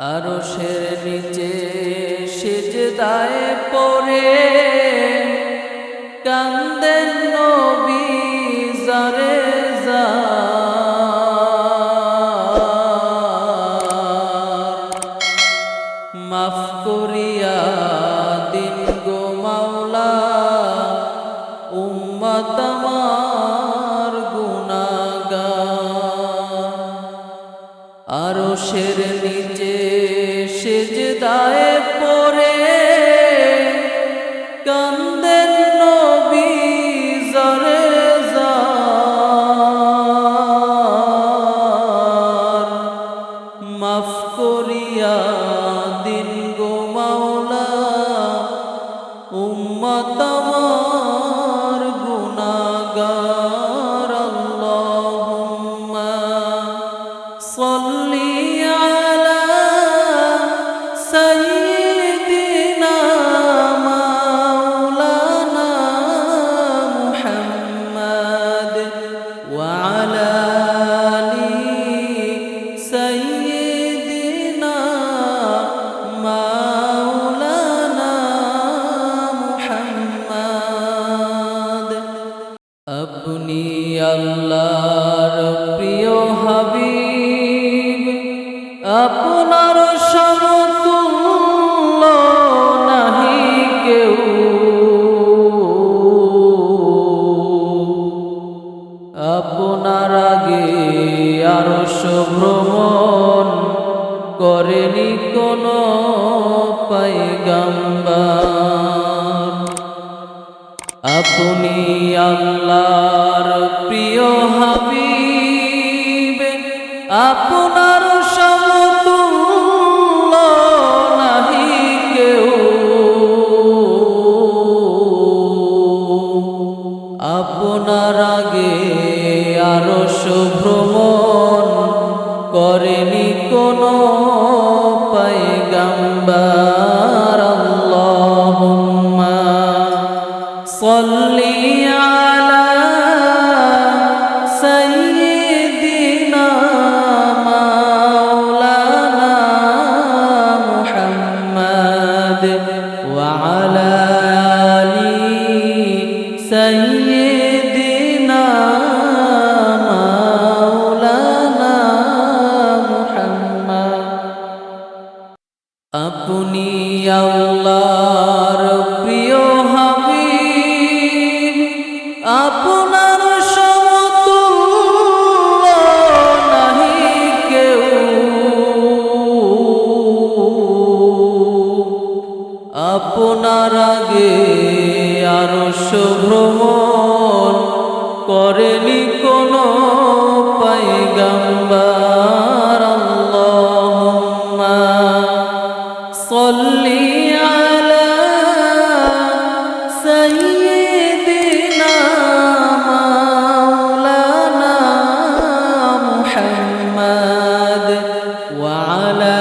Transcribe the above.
আরশের নিচে সিজদায় পড়ে। কান্দেন নবী জারে মাফ করিয়া দিন গো মাওলা উম্মত আমার আরশের নিচে সিজদায় পড়ে। কান্দেন মাফ করিয়া দিন গো মাওলা ওয়া আলা আলি সাইয়্যিদিনা মাওলানা মুহাম্মদ আপনি আল্লাহর প্রিয় হাবিব করেনি কোন পাইগাম্বার আপনি আল্লাহর প্রিয় হাবিব, আপনার সমতুল্য নাহি কেউ। আপনার আগে আরও ভ্রমণ করেনি কোন صل على سيدنا مولانا محمد وعلى آل سيدنا مولانا محمد أبني الله আপনার আগে আরস ভ্রমণ করেনি কোন পাইগাম্বার আল্লাহুম্মা সল্লি আলা সাইয়্যিদিনা মাওলানা মুহাম্মদ। ওয়া আলা